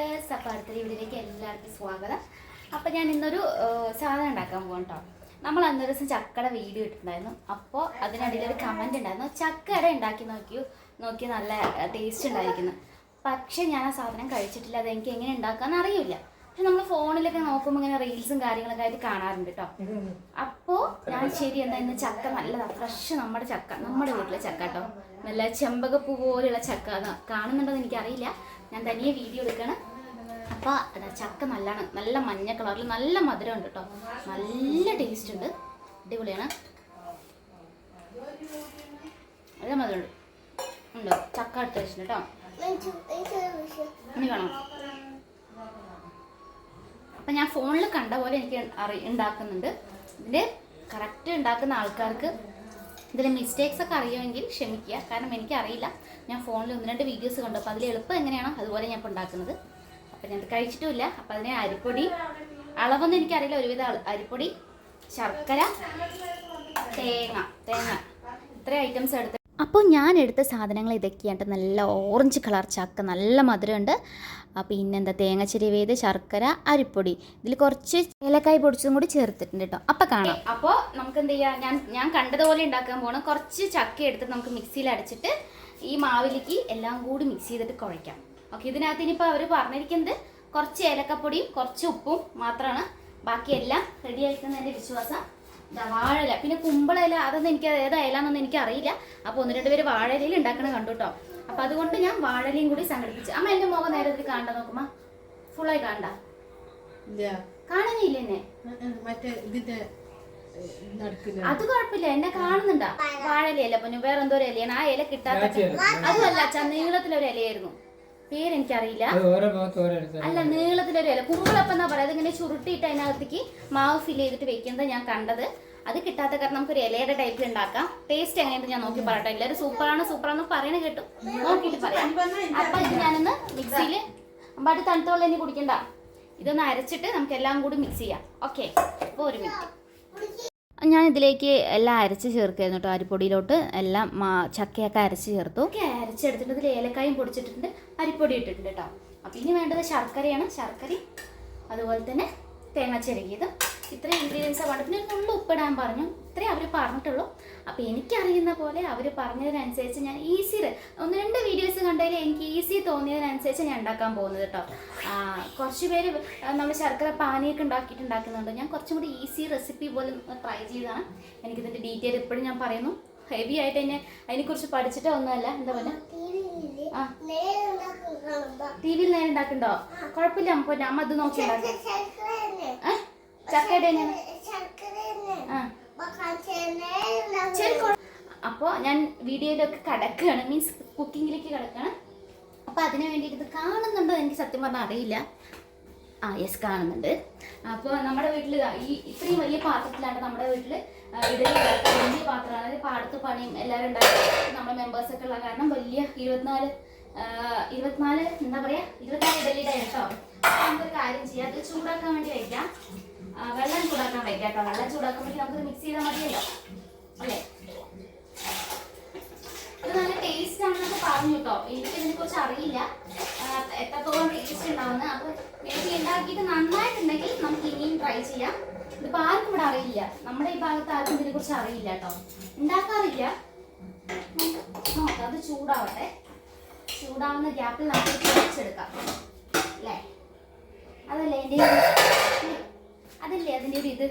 Viewers അപ്പോൾ അടുത്ത വീഡിയോയിലേക്ക് എല്ലാവർക്കും സ്വാഗതം. അപ്പോൾ ഞാൻ ഇന്നൊരു സാധനം ഉണ്ടാക്കാൻ പോകും കേട്ടോ നമ്മൾ അന്നൊരു ദിവസം ചക്കയുടെ വീഡിയോ ഇട്ടിട്ടുണ്ടായിരുന്നു. അപ്പോൾ അതിനിടയിൽ ഒരു കമന്റ് ഉണ്ടായിരുന്നു. ചക്കയുടെ ഉണ്ടാക്കി നോക്കിയോ? നോക്കി നല്ല ടേസ്റ്റ് ഉണ്ടായിരിക്കുന്നു. പക്ഷേ ഞാൻ ആ സാധനം കഴിച്ചിട്ടില്ല. അത് എനിക്ക് എങ്ങനെ ഉണ്ടാക്കാമെന്ന് അറിയില്ല. പക്ഷെ നമ്മൾ ഫോണിലൊക്കെ നോക്കുമ്പോൾ ഇങ്ങനെ റീൽസും കാര്യങ്ങളൊക്കെ ആയിട്ട് കാണാറുണ്ട് കേട്ടോ അപ്പോൾ ഞാൻ ശരി എന്നാ ഇന്ന് ചക്ക നല്ലതാ. ഫ്രഷ് നമ്മുടെ ചക്ക. നമ്മുടെ വീട്ടിലെ ചക്ക കേട്ടോ നല്ല ചെമ്പകപ്പൂ പോലെയുള്ള ചക്ക കാണുന്നുണ്ടോ എന്ന് എനിക്കറിയില്ല. ഞാൻ തനിയെ വീഡിയോ എടുക്കണം. അപ്പോൾ അതാ ചക്ക നല്ലതാണ് നല്ല മഞ്ഞ കളറിൽ നല്ല മധുരം ഉണ്ട് കേട്ടോ നല്ല ടേസ്റ്റ് ഉണ്ട്. അടിപൊളിയാണ്. നല്ല മധുരം ഉണ്ട്? ഉണ്ടോ ചക്ക എടുത്ത് വെച്ചിട്ടുണ്ട് കേട്ടോ ഇനി കാണാം. അപ്പം ഞാൻ ഫോണിൽ കണ്ട പോലെ എനിക്ക് അറി ഉണ്ടാക്കുന്നുണ്ട് ഇതിന്റെ കറക്റ്റ് ഉണ്ടാക്കുന്ന ആൾക്കാർക്ക് ഇതിൽ മിസ്റ്റേക്സ് ഒക്കെ അറിയുമെങ്കിൽ ക്ഷമിക്കുക. കാരണം എനിക്കറിയില്ല. ഞാൻ ഫോണിൽ ഒന്ന് രണ്ട് വീഡിയോസ് കണ്ടു. അപ്പോൾ അതിൽ എളുപ്പം എങ്ങനെയാണോ അതുപോലെ ഞാൻ ഇപ്പോൾ ഉണ്ടാക്കുന്നത് അപ്പം ഞാൻ കഴിച്ചിട്ടുമില്ല. അപ്പം അതിന് അരിപ്പൊടി. അളവൊന്നും എനിക്കറിയില്ല. ഒരുവിധ അരിപ്പൊടി ശർക്കര തേങ്ങ തേങ്ങ. ഇത്ര ഐറ്റംസ് എടുത്ത് അപ്പോൾ ഞാൻ എടുത്ത സാധനങ്ങൾ ഇതൊക്കെയാണ് നല്ല ഓറഞ്ച് കളർ ചക്ക നല്ല മധുരമുണ്ട്. പിന്നെന്താ? തേങ്ങ ചിരിവേത് ശർക്കര അരിപ്പൊടി. ഇതിൽ കുറച്ച് ഏലക്കായ് പൊടിച്ചതും കൂടി ചേർത്തിട്ടുണ്ട് കേട്ടോ. അപ്പോൾ കാണാം. അപ്പോൾ നമുക്ക് എന്ത് ചെയ്യാം? ഞാൻ ഞാൻ കണ്ടതുപോലെ ഉണ്ടാക്കാൻ പോകണം കുറച്ച് ചക്ക എടുത്തിട്ട് നമുക്ക് മിക്സിയിൽ അടിച്ചിട്ട് ഈ മാവിലേക്ക് എല്ലാം കൂടി മിക്സ് ചെയ്തിട്ട് കുഴയ്ക്കാം. ഓക്കെ ഇതിനകത്ത് ഇനിയിപ്പോൾ അവർ പറഞ്ഞിരിക്കുന്നത് കുറച്ച് ഏലക്കപ്പൊടിയും കുറച്ച് ഉപ്പും മാത്രമാണ് ബാക്കിയെല്ലാം റെഡി ആയിരിക്കുന്ന എന്റെ വിശ്വാസം വാഴയില. പിന്നെ കുമ്പളയില അതൊന്നും എനിക്ക് ഏത് ഇലന്നൊന്നും എനിക്ക് അറിയില്ല അപ്പോൾ ഒന്ന് രണ്ട് പേര് വാഴയിലയിൽ ഉണ്ടാക്കണ കണ്ടു കേട്ടോ അപ്പം അതുകൊണ്ട് ഞാൻ വാഴയിലയും കൂടി സംഘടിപ്പിച്ചു. അമ്മ എന്റെ മുഖം നേരെ ഇതിൽ കാണണ്ട നോക്കുമ്പോ ഫുള്ളായി കാണണ്ട ഇല്ല. കാണുന്നില്ല എന്നെ. അത് കുഴപ്പമില്ല. എന്നെ കാണുന്നുണ്ടാ. വാഴയിലയല്ല പൊന്നു. വേറെ എന്തോ ഒരു ഇലയാണ്. ആ ഇല കിട്ടാത്ത അതുമല്ല നീളത്തിലൊരു ഇലയായിരുന്നു. പേരെനിക്കറിയില്ല. അല്ല നീളത്തിലൊരു ഇല കുമ്പളപ്പം എന്നാ പറയാ? അതിങ്ങനെ ചുരുട്ടിയിട്ട് അതിനകത്തേക്ക് മാവ് ഫിൽ ചെയ്തിട്ട് വെക്കുന്നത് ഞാൻ കണ്ടത്. അത് കിട്ടാത്ത കാരണം നമുക്ക് ഒരു ഇലയുടെ ടൈപ്പിൽ ഉണ്ടാക്കാം. ടേസ്റ്റ് എങ്ങനെയാണ് ഞാൻ നോക്കി പറയട്ടെ. എല്ലാവരും സൂപ്പറാണ് സൂപ്പറാന്ന് പറയണ കേട്ടു. നോക്കിയിട്ട് പറയാം. അപ്പൊ ഇത് ഞാനൊന്ന് മിക്സിയിൽ അമ്പാട്ട് തണുത്ത വെള്ളം ഇനി കുടിക്കണ്ട. ഇതൊന്ന് അരച്ചിട്ട് നമുക്ക് എല്ലാം കൂടി മിക്സ് ചെയ്യാം. ഓക്കെ അപ്പോൾ ഒരു മിനിറ്റ് ഞാൻ ഇതിലേക്ക് എല്ലാം അരച്ച് ചേർക്കായിരുന്നു കേട്ടോ അരിപ്പൊടിയിലോട്ട് എല്ലാം ചക്കയൊക്കെ അരച്ച് ചേർത്തു. അരച്ചെടുത്തിട്ട് ഇതിൽ ഏലക്കായും പൊടിച്ചിട്ടുണ്ട് അരിപ്പൊടി ഇട്ടിട്ടുണ്ട് കേട്ടോ. അപ്പം ഇനി വേണ്ടത് ശർക്കരയാണ്. ശർക്കരയും അതുപോലെ തന്നെ തേങ്ങ ചിരകിയത്. ഇത്രയും ഇൻഗ്രീഡിയൻസ് വേണ്ട പിന്നെ നുള്ളു ഉപ്പിടാൻ പറഞ്ഞു. ഇത്രേ അവർ പറഞ്ഞിട്ടുള്ളൂ. അപ്പോൾ എനിക്കറിയുന്ന പോലെ അവർ പറഞ്ഞതിനനുസരിച്ച് ഞാൻ ഈസി ഒന്ന് രണ്ട് വീഡിയോസ് കണ്ടതിൽ എനിക്ക് ഈസി തോന്നിയതിനനുസരിച്ച് ഞാൻ ഉണ്ടാക്കാൻ പോകുന്നത് കേട്ടോ കുറച്ച് പേര് നമ്മൾ ശർക്കര പാനിയൊക്കെ ഉണ്ടാക്കിയിട്ട് ഉണ്ടാക്കുന്നുണ്ട്. ഞാൻ കുറച്ചും കൂടി ഈസി റെസിപ്പി പോലെ ട്രൈ ചെയ്തതാണ് എനിക്കിതിന്റെ ഡീറ്റെയിൽ ഇപ്പോഴും ഞാൻ പറയുന്നു. ഹെവി ആയിട്ട് തന്നെ അതിനെക്കുറിച്ച് പഠിച്ചിട്ടോ ഒന്നുമല്ല. എന്താ പറയുക ആ ടി വിയിൽ നേരെ ഉണ്ടാക്കുന്നുണ്ടോ? കുഴപ്പമില്ല. ഞാൻ അമ്മ അത് നോക്കി ഉണ്ടാക്കാം. ഏ? ചക്കയുടെ അപ്പോൾ ഞാൻ വീഡിയോയിലൊക്കെ കിടക്കുകയാണ് മീൻസ് കുക്കിങ്ങിലേക്ക് കിടക്കുകയാണ് അപ്പോൾ അതിന് വേണ്ടിയിട്ട് ഇത് കാണുന്നുണ്ടോ എനിക്ക് സത്യം പറഞ്ഞാൽ അറിയില്ല. ആ യെസ് കാണുന്നുണ്ട്. അപ്പോൾ നമ്മുടെ വീട്ടിൽ ഈ ഇത്രയും വലിയ പാത്രത്തിലാണ് നമ്മുടെ വീട്ടിൽ ഇഡലി. വലിയ പാത്രമാണ് അതായത് പാടത്ത് പണിയും എല്ലാവരും ഉണ്ടാക്കി. നമ്മുടെ മെമ്പേഴ്സൊക്കെ ഉള്ള കാരണം വലിയ ഇരുപത്തിനാല് ഇരുപത്തിനാല് എന്താ പറയുക ഇരുപത്തിനാല് ഇഡലിയുടെ കേട്ടോ നമുക്കൊരു കാര്യം ചെയ്യാം അത് ചൂടാക്കാൻ വേണ്ടി വയ്ക്കാം വെള്ളം ചൂടാക്കാൻ വയ്ക്കാം കേട്ടോ. വെള്ളം ചൂടാക്കുമ്പോഴേക്കും നമുക്ക് മിക്സ് ചെയ്താൽ മതിയല്ലോ. അല്ലേ? ഇത് നല്ല ടേസ്റ്റ് ആണെന്നൊക്കെ പറഞ്ഞു കേട്ടോ. എനിക്ക് ഇതിനെ കുറിച്ച് അറിയില്ല. എത്രത്തോളം ടേസ്റ്റ് ഉണ്ടാവുന്ന. അപ്പൊ എനിക്ക് ഉണ്ടാക്കിയിട്ട് നന്നായിട്ടുണ്ടെങ്കിൽ നമുക്ക് ഇനിയും ട്രൈ ചെയ്യാം. ഇതിപ്പോ ആർക്കും ഇവിടെ അറിയില്ല. നമ്മുടെ ഈ ഭാഗത്ത് ആർക്കും ഇതിനെ കുറിച്ച് അറിയില്ല കേട്ടോ. ഉണ്ടാക്കാറില്ല അത് ചൂടാവട്ടെ. ചൂടാവുന്ന ഗ്യാപ്പിൽ നമുക്ക് കുറച്ചെടുക്കാം. അല്ലേ? അതല്ലേ എന്റെ അതല്ലേ അതിന്റെ ഒരു ഇത്?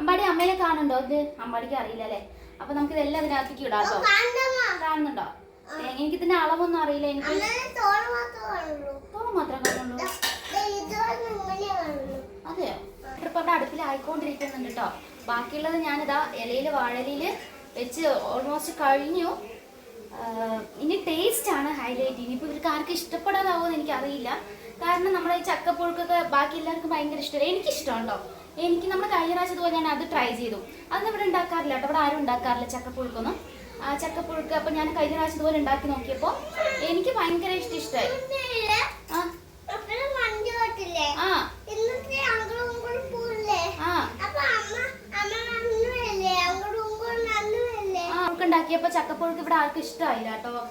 അമ്പാടി അമ്മയെ കാണുന്നുണ്ടോ? ഇത് അമ്പാടിക്ക് അറിയില്ല അല്ലേ? അപ്പൊ നമുക്ക് ഇതെല്ലാം അതിനകത്തേക്ക് ഇടാം കേട്ടോ. കാണുന്നുണ്ടോ? എനിക്ക് ഇതിന്റെ അളവൊന്നും അറിയില്ല. എനിക്ക് തോളം മാത്രമേ കാണുള്ളൂ. അതെയോ? ഇപ്പൊ അവിടെ അടുപ്പിൽ ആയിക്കൊണ്ടിരിക്കുന്നുണ്ട് കേട്ടോ. ബാക്കിയുള്ളത് ഞാനിതാ ഇലയിൽ വാഴലിയിൽ വെച്ച് ഓൾമോസ്റ്റ് കഴിഞ്ഞു. ഇനി ടേസ്റ്റ് ആണ് ഹൈലൈറ്റ് ഇനിയിപ്പോൾ ഇവർക്ക് ആർക്കും ഇഷ്ടപ്പെടാതാവോ എന്ന് എനിക്കറിയില്ല. കാരണം നമ്മുടെ ഈ ചക്കപ്പുഴുക്കൊക്കെ ബാക്കി എല്ലാവർക്കും ഭയങ്കര ഇഷ്ടമല്ല? എനിക്കിഷ്ടമുണ്ടോ എനിക്ക് നമ്മൾ കഴിഞ്ഞ പ്രാവശ്യം ഇതുപോലെ ഞാൻ അത് ട്രൈ ചെയ്തു. അതൊന്നും ഇവിടെ ഉണ്ടാക്കാറില്ല കേട്ടോ. ഇവിടെ ആരും ഉണ്ടാക്കാറില്ല ചക്കപ്പുഴുക്കൊന്നും. ആ ചക്കപ്പുഴുക്ക് അപ്പം ഞാൻ കഴിഞ്ഞ പ്രാവശ്യം ഇതുപോലെ ഉണ്ടാക്കി നോക്കിയപ്പോൾ എനിക്ക് ഭയങ്കര ഇഷ്ടം ഇഷ്ടമായി ആ. ആ. ഉണ്ടാക്കിയപ്പോൾ ചക്കപ്പുഴുക്ക് ഇവിടെ ആർക്കും ഇഷ്ടമായില്ല കേട്ടോ.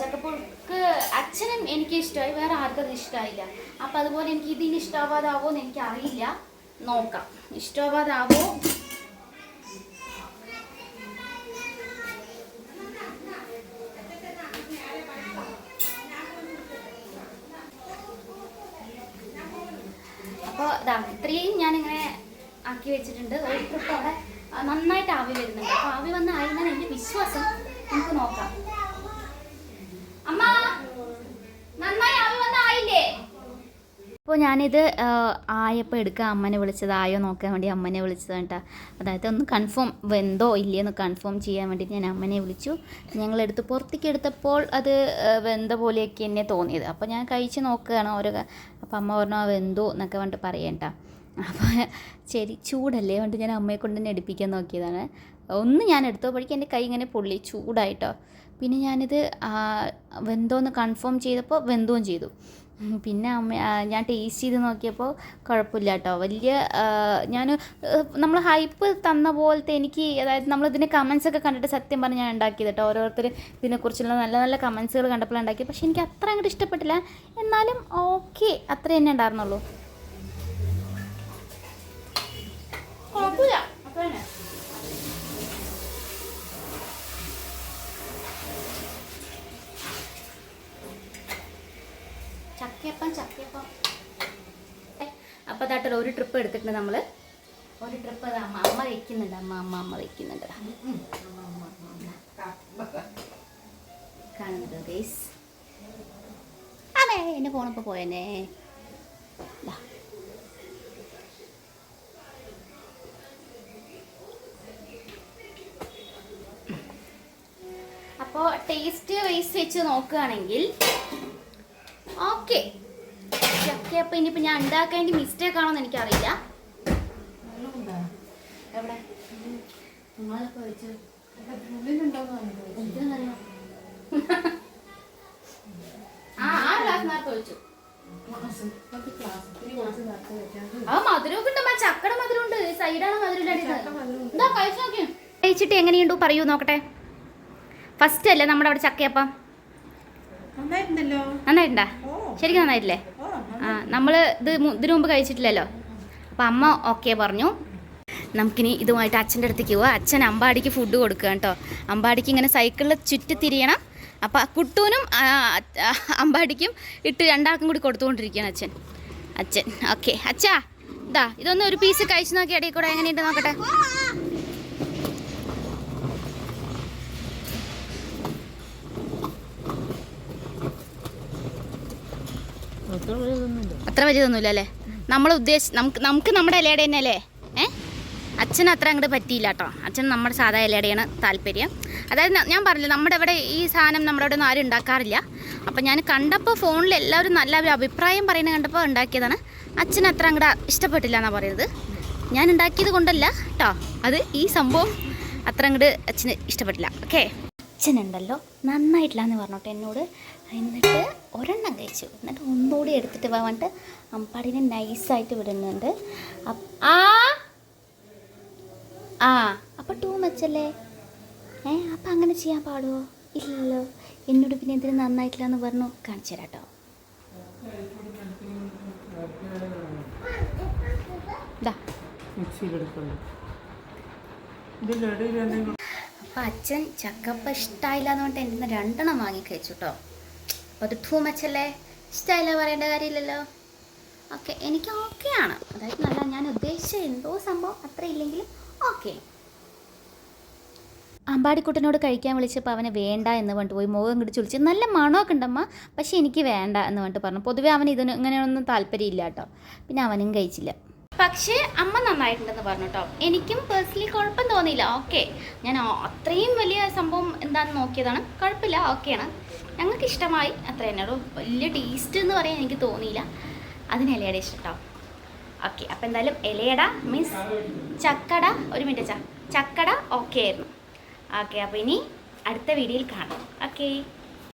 ചക്കപ്പുഴുക്ക് അച്ഛനും എനിക്ക് ഇഷ്ടമായി വേറെ ആർക്കും ഇഷ്ടമായില്ല അപ്പം അതുപോലെ എനിക്ക് ഇതിന് ഇഷ്ടമാവാതാവോ എന്ന് എനിക്ക് അറിയില്ല നോക്കാം ഇഷ്ടമാവാതാവോ അപ്പോൾ ഇത്രയും ഞാനിങ്ങനെ ആക്കി വെച്ചിട്ടുണ്ട്. ഒരു അവിടെ നന്നായിട്ട് ആവി വരുന്നുണ്ട്. അപ്പോൾ ആവി വന്ന് ആയിരുന്നാൽ എന്റെ വിശ്വാസം. നമുക്ക് നോക്കാം അമ്മ നന്നായി ആവി വന്ന ആയില്ലേ അപ്പോൾ ഞാനിത് ആയപ്പോൾ എടുക്കുക അമ്മനെ വിളിച്ചത് ആയോ നോക്കാൻ വേണ്ടി അമ്മനെ വിളിച്ചത് കേട്ടോ. അതായത് ഒന്ന് കൺഫേം വെന്തോ ഇല്ലയെന്ന് കൺഫേം ചെയ്യാൻ വേണ്ടിയിട്ട് ഞാൻ അമ്മനെ വിളിച്ചു. ഞങ്ങളെടുത്ത് പുറത്തേക്ക് എടുത്തപ്പോൾ അത് വെന്ത പോലെയൊക്കെ എന്നെ തോന്നിയത്. അപ്പോൾ ഞാൻ കഴിച്ച് നോക്കുകയാണ് ഓരോ അപ്പോൾ അമ്മ പറഞ്ഞു ആ വെന്തോ എന്നൊക്കെ പറഞ്ഞിട്ട് പറയണ്ട അപ്പോൾ ശരി ചൂടല്ലേ കൊണ്ട് ഞാൻ അമ്മയെ കൊണ്ട് തന്നെ എടുപ്പിക്കാൻ നോക്കിയതാണ്. ഒന്ന് ഞാൻ എടുത്തപ്പോഴേക്കും എന്റെ കൈ ഇങ്ങനെ പൊള്ളി ചൂടായിട്ടോ. പിന്നെ ഞാനിത് വെന്തോ വെന്തോന്ന് കൺഫേം ചെയ്തപ്പോൾ വെന്തോം ചെയ്തു. പിന്നെ അമ്മ ഞാൻ ടേസ്റ്റ് ചെയ്ത് നോക്കിയപ്പോൾ കുഴപ്പമില്ല കേട്ടോ വലിയ ഞാൻ നമ്മൾ ഹൈപ്പ് തന്ന പോലത്തെ എനിക്ക് അതായത് നമ്മൾ ഇതിന്റെ കമൻസ് ഒക്കെ കണ്ടിട്ട് സത്യം പറഞ്ഞ് ഞാൻ ഉണ്ടാക്കിയത് കേട്ടോ ഓരോരുത്തർ ഇതിനെക്കുറിച്ചുള്ള നല്ല നല്ല കമൻസുകൾ കണ്ടപ്പോൾ ഉണ്ടാക്കി പക്ഷെ എനിക്ക് അത്ര അങ്ങോട്ട് ഇഷ്ടപ്പെട്ടില്ല. എന്നാലും ഓക്കെ അത്ര തന്നെ ഉണ്ടായിരുന്നുള്ളൂ. കുഴപ്പമില്ല. അത്ര തന്നെ ചക്കയപ്പം ചക്കയപ്പം അപ്പോൾ ഒരു ട്രിപ്പ് എടുത്തിട്ടുണ്ട് നമ്മൾ ഒരു ട്രിപ്പ് അമ്മ അമ്മ വയ്ക്കുന്നുണ്ട് അമ്മ അമ്മ അമ്മ വയ്ക്കുന്നുണ്ട് ഗൈസ് അതെ എന്റെ ഫോണിപ്പോൾ പോയനെ അപ്പോ അപ്പോൾ ടേസ്റ്റ് വൈസ് വെച്ച് നോക്കുകയാണെങ്കിൽ ഓക്കെ ചക്ക അപ്പൊ ഇനിയിപ്പോൾ ഞാൻ ഉണ്ടാക്കേണ്ട മിസ്റ്റേക്ക് ആണോന്ന് എനിക്ക് എനിക്കറിയില്ല അറിയില്ല. ആ മധുരമൊക്കെ ഉണ്ട് മധുരം ഉണ്ട് സൈഡാണ് മധുരം. എന്താ കഴിച്ചു കഴിച്ചിട്ട് എങ്ങനെയുണ്ടോ പറയൂ നോക്കട്ടെ. ഫസ്റ്റ് അല്ലേ നമ്മുടെ അവിടെ ചക്കയപ്പം? നന്നായിട്ടുണ്ടല്ലോ നന്നായിട്ടുണ്ടാ? ശരിക്കും നന്നായിട്ടില്ലേ? നമ്മൾ ഇത് ഇതിനു മുമ്പ് കഴിച്ചിട്ടില്ലല്ലോ. അപ്പം അമ്മ ഓക്കെ പറഞ്ഞു. നമുക്കിനി ഇതുമായിട്ട് അച്ഛന്റെ അടുത്തേക്ക് പോവാം. അച്ഛൻ അമ്പാടിക്ക് ഫുഡ് കൊടുക്കുക കേട്ടോ. അമ്പാടിക്ക് ഇങ്ങനെ സൈക്കിളിൽ ചുറ്റി തിരിയണം അപ്പം കുട്ടൂനും അമ്പാടിക്കും ഇട്ട് രണ്ടാൾക്കും കൂടി കൊടുത്തുകൊണ്ടിരിക്കുകയാണ് അച്ഛൻ. അച്ഛൻ ഓക്കെ അച്ഛാ ഇതാ ഇതൊന്ന് ഒരു പീസ് കഴിച്ചു നോക്കി ഇടയിൽ കൂടെ എങ്ങനെയുണ്ട് നോക്കട്ടെ? അത്ര വലിയതൊന്നുമില്ല അല്ലേ? നമ്മൾ ഉദ്ദേശിച്ച് നമുക്ക് നമുക്ക് നമ്മുടെ ഇലയുടെ തന്നെ അല്ലേ? ഏ? അച്ഛന് അത്ര അങ്ങോട്ട് പറ്റിയില്ല കേട്ടോ അച്ഛൻ നമ്മുടെ സാധാ ഇലയുടെയാണ് താല്പര്യം. അതായത് ഞാൻ പറഞ്ഞില്ല നമ്മുടെ ഇവിടെ ഈ സാധനം നമ്മുടെ ഇവിടെ ഒന്നും ആരും ഉണ്ടാക്കാറില്ല. അപ്പം ഞാൻ കണ്ടപ്പോൾ ഫോണിൽ എല്ലാവരും നല്ല ഒരു അഭിപ്രായം പറയുന്നത് കണ്ടപ്പോൾ ഉണ്ടാക്കിയതാണ്. അച്ഛന് അത്ര അങ്ങോട്ട് ഇഷ്ടപ്പെട്ടില്ല എന്നാണ് പറയുന്നത്. ഞാൻ ഉണ്ടാക്കിയത് കൊണ്ടല്ല കേട്ടോ അത് ഈ സംഭവം അത്ര അങ്ങോട്ട് അച്ഛന് ഇഷ്ടപ്പെട്ടില്ല. ഓക്കെ? അച്ഛനുണ്ടല്ലോ നന്നായിട്ടില്ല എന്ന് പറഞ്ഞോട്ടെ എന്നോട്. എന്നിട്ട് ഒരെണ്ണം കഴിച്ചു. എന്നിട്ട് ഒന്നുകൂടി എടുത്തിട്ട് വാ പറഞ്ഞിട്ട് അമ്പാടിനെ നൈസായിട്ട് വിടുന്നുണ്ട്. ആ? ആ. അപ്പം ടൂ മച്ചല്ലേ ഏ അപ്പം അങ്ങനെ ചെയ്യാൻ പാടുമോ ഇല്ലല്ലോ എന്നോട് പിന്നെ എന്തിനു നന്നായിട്ടില്ല എന്ന് പറഞ്ഞു. കാണിച്ചു തരാം കേട്ടോ ഇതാ മിക്സിയിലെടുക്കുന്നു ഇതിന്റെ അപ്പം അച്ഛൻ ചക്കപ്പ ഇഷ്ടമായില്ല എന്ന് പറഞ്ഞിട്ട് എന്റെ രണ്ടെണ്ണം വാങ്ങി കഴിച്ചു കേട്ടോ അപ്പോൾ അത് ടൂ മച്ച് അല്ലേ ഇഷ്ടമായില്ല പറയേണ്ട കാര്യമില്ലല്ലോ? ഓക്കെ എനിക്ക് ഓക്കെയാണ് അതായത് നല്ല ഞാൻ ഉദ്ദേശിച്ച എന്തോ സംഭവം അത്ര ഇല്ലെങ്കിലും ഓക്കെ അമ്പാടിക്കുട്ടനോട് കഴിക്കാൻ വിളിച്ചപ്പോൾ അവനെ വേണ്ട എന്ന് പറഞ്ഞിട്ട് പോയി. മുഖം കിട്ടി ചുളിച്ച്. നല്ല മണമൊക്കെ ഉണ്ടമ്മ. പക്ഷേ എനിക്ക് വേണ്ട എന്ന് പറഞ്ഞിട്ട് പറഞ്ഞു. പൊതുവേ അവൻ ഇതിന് ഇങ്ങനെയൊന്നും താല്പര്യമില്ല കേട്ടോ. പിന്നെ അവനും കഴിച്ചില്ല. പക്ഷേ അമ്മ നന്നായിട്ടുണ്ടെന്ന് പറഞ്ഞു കേട്ടോ എനിക്കും പേഴ്സണലി കുഴപ്പം തോന്നിയില്ല. ഓക്കെ ഞാൻ അത്രയും വലിയ സംഭവം എന്താണെന്ന് നോക്കിയതാണ്. കുഴപ്പമില്ല. ഓക്കെയാണ് ഞങ്ങൾക്ക് ഇഷ്ടമായി. അത്ര തന്നെ വലിയ ടേസ്റ്റ് എന്ന് പറയാൻ എനിക്ക് തോന്നിയില്ല. അതിന് ഇലയുടെ ഇഷ്ടം കേട്ടോ ഓക്കെ അപ്പോൾ എന്തായാലും ഇലയട മീൻസ് ചക്കട ഒരു മിനിറ്റ് ചക്കട ഓക്കെ ആയിരുന്നു. ഓക്കെ അപ്പോൾ ഇനി അടുത്ത വീഡിയോയിൽ കാണാം. ഓക്കെ